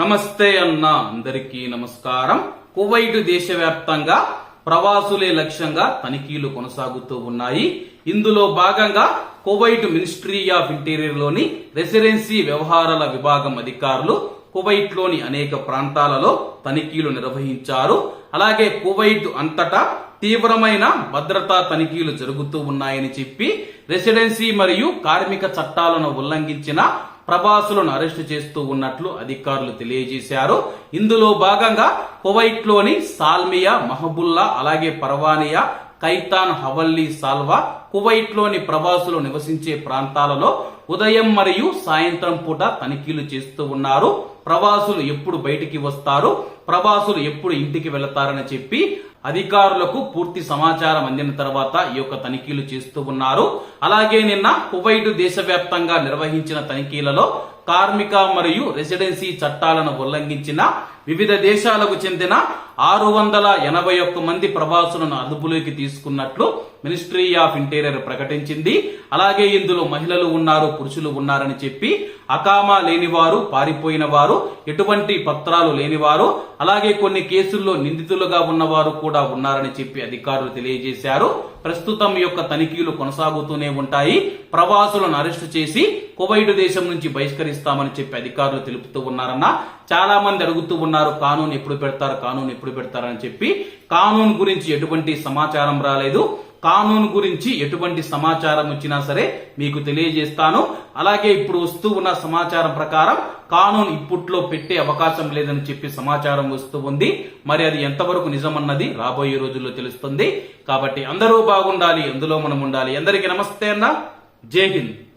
నమస్తే అన్న అందరికీ నమస్కారం. కువైట్ దేశవ్యాప్తంగా ప్రవాసులే లక్ష్యంగా తనిఖీలు కొనసాగుతూ ఉన్నాయి. ఇందులో భాగంగా కువైట్ మినిస్ట్రీ ఆఫ్ ఇంటీరియర్లోని రెసిడెన్సీ వ్యవహారాల విభాగం అధికారులు కువైట్లోని అనేక ప్రాంతాలలో తనిఖీలు నిర్వహించారు. అలాగే కువైట్ అంతటా తీవ్రమైన భద్రతా తనిఖీలు జరుగుతూ ఉన్నాయని చెప్పి రెసిడెన్సీ మరియు కార్మిక చట్టాలను ఉల్లంఘించిన ప్రభాసులను అరెస్టు చేస్తూ ఉన్నట్లు అధికారులు తెలియజేశారు. ఇందులో భాగంగా కువైట్లోని సాల్మియా మహబుల్లా అలాగే పర్వానియా కైతాన్ హవల్లీ సాల్వా కువైట్లోని ప్రవాసులు నివసించే ప్రాంతాలలో ఉదయం మరియు సాయంత్రం పూట తనిఖీలు చేస్తూ ఉన్నారు. ప్రవాసులు ఎప్పుడు బయటికి వస్తారు? ప్రవాసులు ఎప్పుడు ఇంటికి వెళతారని చెప్పి అధికారులకు పూర్తి సమాచారం అందిన తర్వాత ఈ యొక్క తనిఖీలు చేస్తూ ఉన్నారు. అలాగే నిన్న కువైట్ దేశవ్యాప్తంగా నిర్వహించిన తనిఖీలలో కార్మిక మరియు రెసిడెన్సీ చట్టాలను ఉల్లంఘించిన వివిధ దేశాలకు చెందిన ఆరు వందల ఎనభై ఒక్క మంది ప్రవాసులను అదుపులోకి తీసుకున్నట్లు మినిస్ట్రీ ఆఫ్ ఇంటీరియర్ ప్రకటించింది. అలాగే ఇందులో మహిళలు ఉన్నారు పురుషులు ఉన్నారని చెప్పి అకామా లేనివారు పారిపోయిన వారు ఎటువంటి పత్రాలు లేనివారు అలాగే కొన్ని కేసుల్లో నిందితులుగా ఉన్నవారు కూడా ఉన్నారని చెప్పి అధికారులు తెలియజేశారు. ప్రస్తుతం యొక్క తనిఖీలు కొనసాగుతూనే ఉంటాయి. ప్రవాసులను అరెస్టు చేసి కువైట్ దేశం నుంచి బహిష్కరిస్తామని చెప్పి అధికారులు తెలుపుతూ ఉన్నారన్న. చాలా మంది అడుగుతూ ఉన్నారు కానూన్ ఎప్పుడు పెడతారు? కానూన్ ఎప్పుడు పెడతారని చెప్పి కానూన్ గురించి ఎటువంటి సమాచారం రాలేదు. కానూన్ గురించి ఎటువంటి సమాచారం వచ్చినా సరే మీకు తెలియజేస్తాను. అలాగే ఇప్పుడు వస్తూ ఉన్న సమాచారం ప్రకారం కానూన్ ఇప్పట్లో పెట్టే అవకాశం లేదని చెప్పి సమాచారం వస్తూ ఉంది. మరి అది ఎంతవరకు నిజమన్నది రాబోయే రోజుల్లో తెలుస్తుంది. కాబట్టి అందరూ బాగుండాలి అందులో మనం ఉండాలి. అందరికీ నమస్తే అన్న. జై హింద్.